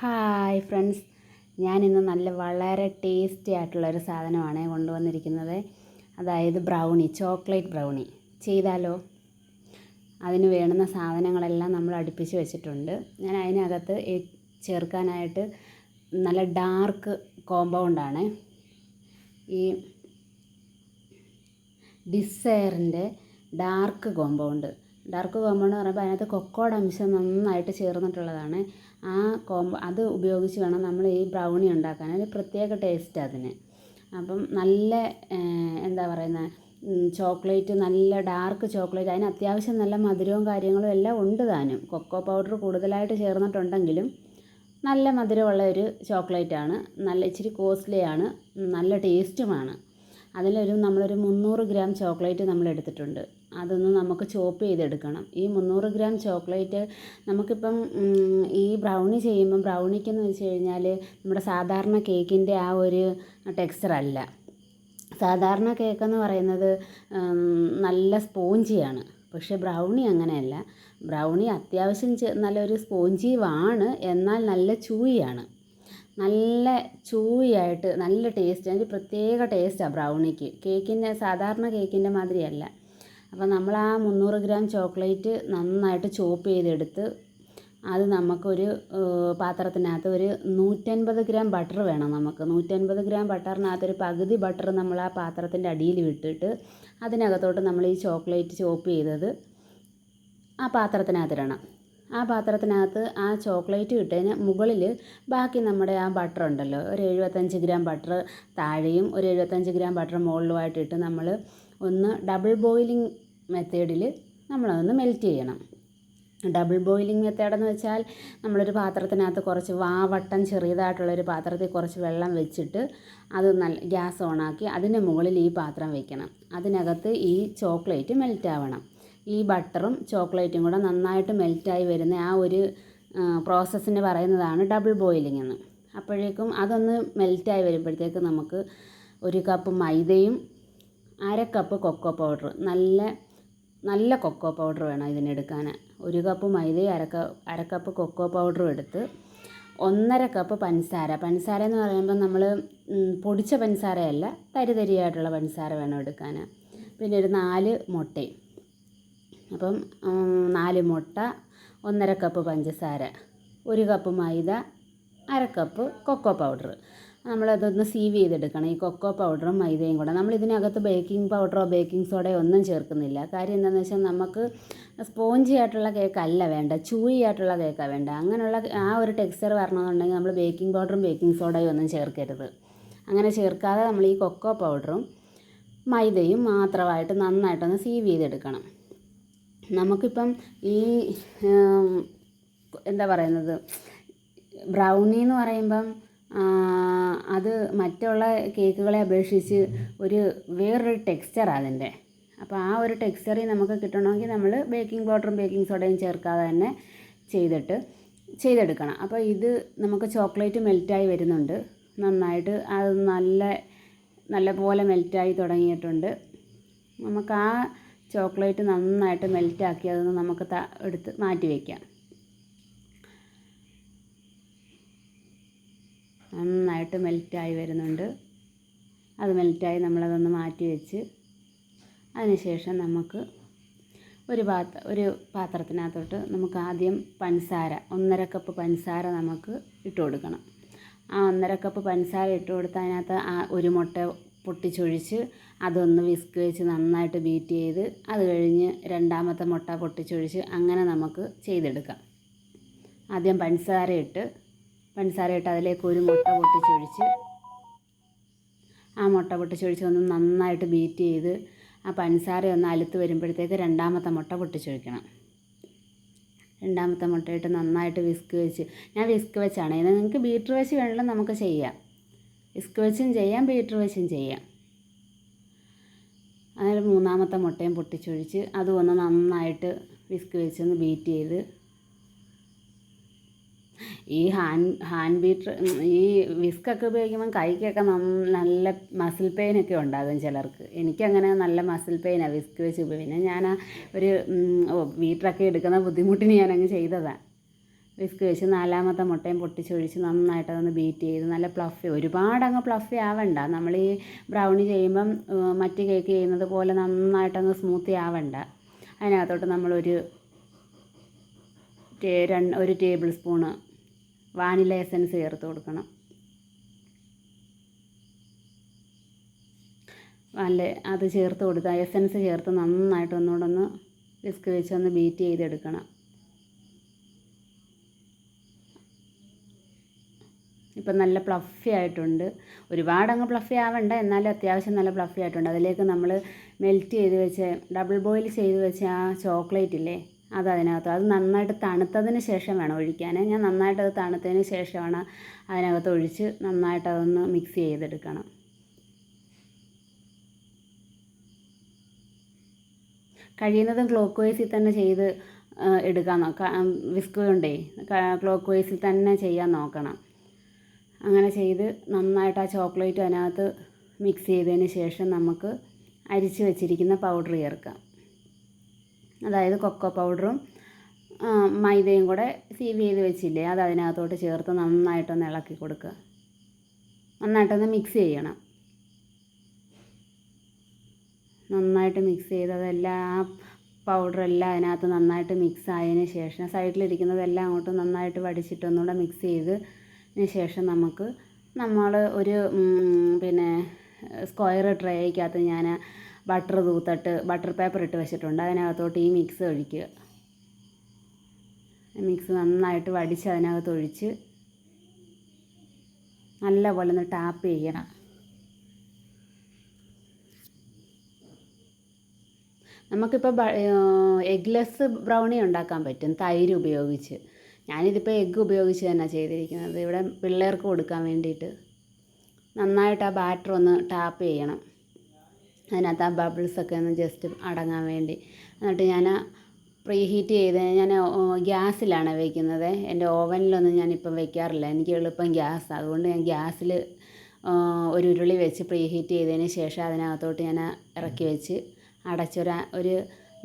Hi friends. ഞാൻ ഇന്ന് നല്ല വളരെ ടേസ്റ്റി ആയിട്ടുള്ളൊരു സാധനമാണ് കൊണ്ടുവന്നിരിക്കുന്നത്. അതായത് ബ്രൗണി ചോക്ലേറ്റ് ബ്രൗണി. ചെയ്താലോ? അതിന് വേണ്ടുന്ന സാധനങ്ങളെല്ലാം നമ്മൾ അടുപ്പിച്ച് വെച്ചിട്ടുണ്ട്. ഞാൻ അതിനകത്ത് ചേർക്കാനായിട്ട് നല്ല ഡാർക്ക് കോമ്പൗണ്ടാണ്. ഈ ഡിസയറിന്റെ ഡാർക്ക് കോമ്പൗണ്ട്. ഡാർക്ക് കോമ്പൗണ്ട് എന്ന് പറയുമ്പോൾ അതിനകത്ത് കൊക്കോടംശം നന്നായിട്ട് ചേർന്നിട്ടുള്ളതാണ്. ആ കോമ്പ അത് ഉപയോഗിച്ച് വേണം നമ്മൾ ഈ ബ്രൗണി ഉണ്ടാക്കാൻ. ഒരു പ്രത്യേക ടേസ്റ്റ് അതിന്. അപ്പം നല്ല എന്താ പറയുന്നത് ചോക്ലേറ്റ് നല്ല ഡാർക്ക് ചോക്ലേറ്റ് അതിന് അത്യാവശ്യം നല്ല മധുരവും കാര്യങ്ങളും എല്ലാം ഉണ്ട് താനും. കൊക്കോ പൗഡർ കൂടുതലായിട്ട് ചേർന്നിട്ടുണ്ടെങ്കിലും നല്ല മധുരമുള്ള ഒരു ചോക്ലേറ്റാണ് നല്ല ഇച്ചിരി കോസ്റ്റ്ലിയാണ് നല്ല ടേസ്റ്റുമാണ് അതിലൊരു നമ്മളൊരു മുന്നൂറ് ഗ്രാം ചോക്ലേറ്റ് നമ്മൾ എടുത്തിട്ടുണ്ട് അതൊന്ന് നമുക്ക് ചോപ്പ് ചെയ്തെടുക്കണം. ഈ മുന്നൂറ് ഗ്രാം ചോക്ലേറ്റ് നമുക്കിപ്പം ഈ ബ്രൗണി ചെയ്യുമ്പം ബ്രൗണിക്കെന്ന് വെച്ച് കഴിഞ്ഞാൽ നമ്മുടെ സാധാരണ കേക്കിന്റെ ആ ഒരു ടെക്സ്ചർ അല്ല. സാധാരണ കേക്കെന്ന് പറയുന്നത് നല്ല സ്പോഞ്ചിയാണ്. പക്ഷേ ബ്രൗണി അങ്ങനെയല്ല. ബ്രൗണി അത്യാവശ്യം നല്ലൊരു സ്പോഞ്ചീവാണ്. എന്നാൽ നല്ല ചൂയാണ്. നല്ല ചൂയിയായിട്ട് നല്ല ടേസ്റ്റ് അതിന്റെ പ്രത്യേക ടേസ്റ്റാണ് ബ്രൗണിക്ക്. കേക്കിന്റെ സാധാരണ കേക്കിന്റെ മാതിരിയല്ല. അപ്പോൾ നമ്മൾ ആ മുന്നൂറ് ഗ്രാം ചോക്ലേറ്റ് നന്നായിട്ട് ചോപ്പ് ചെയ്തെടുത്ത് അത് നമുക്കൊരു പാത്രത്തിനകത്ത് ഒരു നൂറ്റൻപത് ഗ്രാം ബട്ടർ വേണം നമുക്ക്. നൂറ്റൻപത് ഗ്രാം ബട്ടറിനകത്ത് ഒരു പകുതി ബട്ടർ നമ്മൾ ആ പാത്രത്തിന്റെ അടിയിൽ വിട്ടിട്ട് അതിനകത്തോട്ട് നമ്മൾ ഈ ചോക്ലേറ്റ് ചോപ്പ് ചെയ്തത് ആ പാത്രത്തിനകത്തിടണം ആ പാത്രത്തിനകത്ത് ആ ചോക്ലേറ്റ് ഇട്ടതിന് മുകളിൽ ബാക്കി നമ്മുടെ ആ ബട്ടർ ഉണ്ടല്ലോ. ഒരു എഴുപത്തഞ്ച് ഗ്രാം ബട്ടർ താഴെയും ഒരു എഴുപത്തഞ്ച് ഗ്രാം ബട്ടർ മുകളിലുമായിട്ട് ഇട്ട് നമ്മൾ ഒന്ന് ഡബിൾ ബോയിലിംഗ് മെത്തേഡിൽ നമ്മളതൊന്ന് മെൽറ്റ് ചെയ്യണം. ഡബിൾ ബോയിലിംഗ് മെത്തേഡെന്ന് വെച്ചാൽ നമ്മളൊരു പാത്രത്തിനകത്ത് കുറച്ച് വാവട്ടം ചെറിയതായിട്ടുള്ളൊരു പാത്രത്തിൽ കുറച്ച് വെള്ളം വെച്ചിട്ട് അത് നല്ല ഗ്യാസ് ഓണാക്കി അതിന്റെ മുകളിൽ ഈ പാത്രം വെക്കണം. അതിനകത്ത് ഈ ചോക്ലേറ്റ് മെൽറ്റ് ആവണം. ഈ ബട്ടറും ചോക്ലേറ്റും കൂടെ നന്നായിട്ട് മെൽറ്റായി വരുന്ന ആ ഒരു പ്രോസസ്സിന് പറയുന്നതാണ് ഡബിൾ ബോയിലിംഗ് എന്ന്. അപ്പോഴേക്കും അതൊന്ന് മെൽറ്റായി വരുമ്പോഴത്തേക്ക് നമുക്ക് ഒരു കപ്പ് മൈദയും അര കപ്പ് കൊക്കോ പൗഡർ നല്ല നല്ല കൊക്കോ പൗഡർ വേണം ഇതിനെടുക്കാൻ ഒരു കപ്പ് മൈദയും അര കപ്പ് അര കപ്പ് കൊക്കോ പൗഡറും എടുത്ത് ഒന്നര കപ്പ് പഞ്ചസാര പഞ്ചസാര എന്ന് പറയുമ്പോൾ നമ്മൾ പൊടിച്ച പഞ്ചസാരയല്ല തരി തരിയായിട്ടുള്ള പഞ്ചസാര വേണം എടുക്കാൻ പിന്നെ ഒരു നാല് മുട്ടയും. അപ്പം നാല് മുട്ട ഒന്നര കപ്പ് പഞ്ചസാര ഒരു കപ്പ് മൈദ അര കപ്പ് കൊക്കോ പൗഡർ നമ്മളതൊന്ന് സീവ് ചെയ്തെടുക്കണം ഈ കൊക്കോ പൗഡറും മൈദയും കൂടെ. നമ്മൾ ഇതിനകത്ത് ബേക്കിംഗ് പൗഡറോ ബേക്കിംഗ് സോഡയോ ഒന്നും ചേർക്കുന്നില്ല. കാര്യം എന്താണെന്ന് വെച്ചാൽ നമുക്ക് സ്പോഞ്ചി ആയിട്ടുള്ള കേക്കല്ല വേണ്ട ചൂയി ആയിട്ടുള്ള കേക്കാണ് വേണ്ട അങ്ങനെയുള്ള ആ ഒരു ടെക്സ്ചർ വരണമെന്നുണ്ടെങ്കിൽ നമ്മൾ ബേക്കിംഗ് പൗഡറും ബേക്കിംഗ് സോഡയും ഒന്നും ചേർക്കരുത്. അങ്ങനെ ചേർക്കാതെ നമ്മൾ ഈ കൊക്കോ പൗഡറും മൈദയും മാത്രമായിട്ട് നന്നായിട്ടൊന്ന് സീവ് ചെയ്തെടുക്കണം നമുക്കിപ്പം ഈ എന്താ പറയുന്നത്? ബ്രൗണി എന്ന് പറയുമ്പം അത് മറ്റുള്ള കേക്കുകളെ അപേക്ഷിച്ച് ഒരു വേറൊരു ടെക്സ്ചറാണ് അതിന്റെ. അപ്പോൾ ആ ഒരു ടെക്സ്ചറി നമുക്ക് കിട്ടണമെങ്കിൽ നമ്മൾ ബേക്കിംഗ് പൗഡറും ബേക്കിംഗ് സോഡയും ചേർക്കാതെ തന്നെ ചെയ്തിട്ട് ചെയ്തെടുക്കണം. അപ്പോൾ ഇത് നമുക്ക് ചോക്ലേറ്റ് മെൽറ്റായി വരുന്നുണ്ട്. നന്നായിട്ട് അത് നല്ല നല്ല പോലെ മെൽറ്റായി തുടങ്ങിയിട്ടുണ്ട്. നമുക്ക് ആ ചോക്ലേറ്റ് നന്നായിട്ട് മെൽറ്റാക്കി അതൊന്ന് നമുക്ക് എടുത്ത് മാറ്റി വയ്ക്കാം നന്നായിട്ട് മെൽറ്റായി വരുന്നുണ്ട്. അത് മെൽറ്റായി നമ്മളതൊന്ന് മാറ്റി വെച്ച് അതിനുശേഷം നമുക്ക് ഒരു പാത്ര ഒരു പാത്രത്തിനകത്തോട്ട് നമുക്ക് ആദ്യം പഞ്ചസാര ഒന്നര കപ്പ് പഞ്ചസാര നമുക്ക് ഇട്ട് കൊടുക്കണം. ആ ഒന്നര കപ്പ് പഞ്ചസാര ഇട്ട് കൊടുത്ത് അതിനകത്ത് ആ ഒരു മുട്ട പൊട്ടിച്ചൊഴിച്ച് അതൊന്ന് വിസ്ക് വെച്ച് നന്നായിട്ട് ബീറ്റ് ചെയ്ത് അത് കഴിഞ്ഞ് രണ്ടാമത്തെ മുട്ട പൊട്ടിച്ചൊഴിച്ച് അങ്ങനെ നമുക്ക് ചെയ്തെടുക്കാം. ആദ്യം പഞ്ചസാര ഇട്ട് പഞ്ചസാര ഇട്ട് അതിലേക്ക് ഒരു മുട്ട പൊട്ടിച്ചൊഴിച്ച് ആ മുട്ട പൊട്ടിച്ചൊഴിച്ച് ഒന്ന് നന്നായിട്ട് ബീറ്റ് ചെയ്ത് ആ പഞ്ചസാര ഒന്ന് അലുത്ത് വരുമ്പോഴത്തേക്ക് രണ്ടാമത്തെ മുട്ട പൊട്ടിച്ചൊഴിക്കണം. രണ്ടാമത്തെ മുട്ടയിട്ട് നന്നായിട്ട് വിസ്ക് വെച്ച് ഞാൻ വിസ്ക് വെച്ചാണ്. ഇത് നിങ്ങൾക്ക് ബീറ്റർ വെച്ച് വേണമെങ്കിലും നമുക്ക് ചെയ്യാം. വിസ്ക് വെച്ചും ചെയ്യാം ബീറ്റർ വെച്ചും ചെയ്യാം. അതിൽ മൂന്നാമത്തെ മുട്ടയും പൊട്ടിച്ചൊഴിച്ച് അതും ഒന്ന് നന്നായിട്ട് വിസ്ക് വെച്ചൊന്ന് ബീറ്റ് ചെയ്ത് ഈ ഹാൻഡ് ഹാൻഡ് ബീറ്റർ ഈ വിസ്കൊക്കെ ഉപയോഗിക്കുമ്പം കൈക്കൊക്കെ നല്ല മസിൽ പെയിനൊക്കെ ഉണ്ടാകും ചിലർക്ക്. എനിക്കങ്ങനെ നല്ല മസിൽ പെയിനാണ് വിസ്ക് വെച്ച് പിന്നെ ഞാൻ ഒരു ബീറ്ററൊക്കെ എടുക്കുന്ന ബുദ്ധിമുട്ടിന് ഞാനങ്ങ് ചെയ്തതാണ് വിസ്ക് വെച്ച് നാലാമത്തെ മുട്ടയും പൊട്ടിച്ചൊഴിച്ച് നന്നായിട്ട് അതൊന്ന് ബീറ്റ് ചെയ്ത് നല്ല പ്ലഫി ഒരുപാട് അങ്ങ് പ്ലഫി ആവണ്ട. നമ്മൾ ഈ ബ്രൗണി ചെയ്യുമ്പം മറ്റ് കേക്ക് ചെയ്യുന്നത് പോലെ നന്നായിട്ടങ്ങ് സ്മൂത്തി ആവണ്ട. അതിനകത്തോട്ട് നമ്മളൊരു ഒരു ടേബിൾ സ്പൂണ് വാനില എസൻസ് ചേർത്ത് കൊടുക്കണം. അല്ല അത് ചേർത്ത് കൊടുത്ത് എസൻസ് ചേർത്ത് നന്നായിട്ട് ഒന്നുകൂടെ ഒന്ന് വിസ്ക് വെച്ച് ഒന്ന് ബീറ്റ് ചെയ്തെടുക്കണം. ഇപ്പം നല്ല പ്ലഫി ആയിട്ടുണ്ട്. ഒരുപാട് അങ്ങ് പ്ലഫി ആവണ്ട എന്നാലും അത്യാവശ്യം നല്ല പ്ലഫി ആയിട്ടുണ്ട്. അതിലേക്ക് നമ്മൾ മെൽറ്റ് ചെയ്ത് വെച്ച് ഡബിൾ ബോയിൽ ചെയ്ത് വെച്ച ആ ചോക്ലേറ്റ് ഇല്ലേ? അത് അതിനകത്ത് അത് നന്നായിട്ട് തണുത്തതിന് ശേഷം വേണം ഒഴിക്കാൻ ഞാൻ നന്നായിട്ട് അത് തണുത്തതിന് ശേഷമാണ് അതിനകത്ത് ഒഴിച്ച് നന്നായിട്ട് അതൊന്ന് മിക്സ് ചെയ്തെടുക്കണം. കഴിയുന്നതും ക്ലോക്ക് വൈസിൽ തന്നെ ചെയ്ത് എടുക്കാൻ നോക്കാം വിസ്ക് കൊണ്ടേ ക്ലോക്ക് വൈസിൽ തന്നെ ചെയ്യാൻ നോക്കണം. അങ്ങനെ ചെയ്ത് നന്നായിട്ട് ആ ചോക്ലേറ്റ് അതിനകത്ത് മിക്സ് ചെയ്തതിന് ശേഷം നമുക്ക് അരിച്ച് വെച്ചിരിക്കുന്ന പൗഡർ ചേർക്കാം. അതായത് കൊക്കോ പൗഡറും മൈദയും കൂടെ സീവ് ചെയ്ത് വെച്ചില്ലേ അത് അതിനകത്തോട്ട് ചേർത്ത് നന്നായിട്ടൊന്ന് ഇളക്കി കൊടുക്കുക. നന്നായിട്ടൊന്ന് മിക്സ് ചെയ്യണം. നന്നായിട്ട് മിക്സ് ചെയ്തതെല്ലാം ആ പൗഡറെല്ലാം അതിനകത്ത് നന്നായിട്ട് മിക്സ് ആയതിന് ശേഷം സൈഡിലിരിക്കുന്നതെല്ലാം അങ്ങോട്ട് നന്നായിട്ട് വടിച്ചിട്ട് ഒന്നുകൂടെ മിക്സ് ചെയ്തതിന് ശേഷം നമുക്ക് നമ്മൾ ഒരു പിന്നെ സ്ക്വയർ ട്രേക്കകത്ത് ഞാൻ ബട്ടർ തൂത്തിട്ട് ബട്ടർ പേപ്പർ ഇട്ട് വെച്ചിട്ടുണ്ട്. അതിനകത്തോട്ട് ഈ മിക്സ് ഒഴിക്കുക. മിക്സ് നന്നായിട്ട് വടിച്ച് അതിനകത്ത് ഒഴിച്ച് നല്ലപോലെ ഒന്ന് ടാപ്പ് ചെയ്യണം. നമുക്കിപ്പോൾ എഗ്ലെസ് ബ്രൗണി ഉണ്ടാക്കാൻ പറ്റും തൈര് ഉപയോഗിച്ച്. ഞാനിതിപ്പോൾ എഗ്ഗ് ഉപയോഗിച്ച് തന്നെ ചെയ്തിരിക്കുന്നത്. ഇവിടെ പിള്ളേർക്ക് കൊടുക്കാൻ വേണ്ടിയിട്ട് നന്നായിട്ട് ആ ബാറ്റർ ഒന്ന് ടാപ്പ് ചെയ്യണം. അതിനകത്ത് ആ ബബിൾസൊക്കെ ഒന്ന് ജസ്റ്റ് അടങ്ങാൻ വേണ്ടി. എന്നിട്ട് ഞാൻ പ്രീ ഹീറ്റ് ചെയ്ത് ഞാൻ ഗ്യാസിലാണ് വയ്ക്കുന്നത് എന്റെ ഓവനിലൊന്നും ഞാനിപ്പം വയ്ക്കാറില്ല എനിക്ക് എളുപ്പം ഗ്യാസ്. അതുകൊണ്ട് ഞാൻ ഗ്യാസിൽ ഒരു ഉരുളി വെച്ച് പ്രീ ഹീറ്റ് ചെയ്തതിന് ശേഷം അതിനകത്തോട്ട് ഞാൻ ഇറക്കി വെച്ച് അടച്ചൊരു ഒരു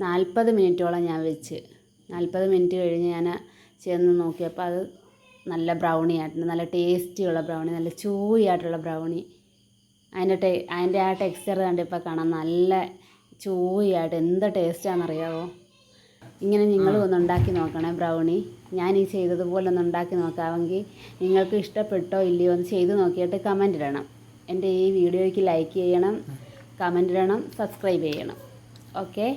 നാൽപ്പത് മിനിറ്റോളം ഞാൻ വെച്ച്. നാൽപ്പത് മിനിറ്റ് കഴിഞ്ഞ് ഞാൻ ചെന്ന് നോക്കിയപ്പോൾ അത് നല്ല ബ്രൗണി ആയിട്ടുണ്ട്. നല്ല ടേസ്റ്റിയുള്ള ബ്രൗണി നല്ല ചൂയായിട്ടുള്ള ബ്രൗണി അതിന്റെ ടേ അതിന്റെ ആ ടെക്സ്ചർ കണ്ടിപ്പോൾ കാണാൻ നല്ല ചൂയായിട്ട് എന്ത് ടേസ്റ്റാണെന്നറിയാവോ? ഇങ്ങനെ നിങ്ങൾ ഒന്ന് ഉണ്ടാക്കി നോക്കണേ ബ്രൗണി. ഞാൻ ഈ ചെയ്തതുപോലെ ഒന്ന് ഉണ്ടാക്കി നോക്കാമെങ്കിൽ നിങ്ങൾക്ക് ഇഷ്ടപ്പെട്ടോ ഇല്ലയോ ഒന്ന് ചെയ്ത് നോക്കിയിട്ട് കമന്റ് ഇടണം. എന്റെ ഈ വീഡിയോയ്ക്ക് ലൈക്ക് ചെയ്യണം കമന്റ് ഇടണം സബ്സ്ക്രൈബ് ചെയ്യണം. ഓക്കെ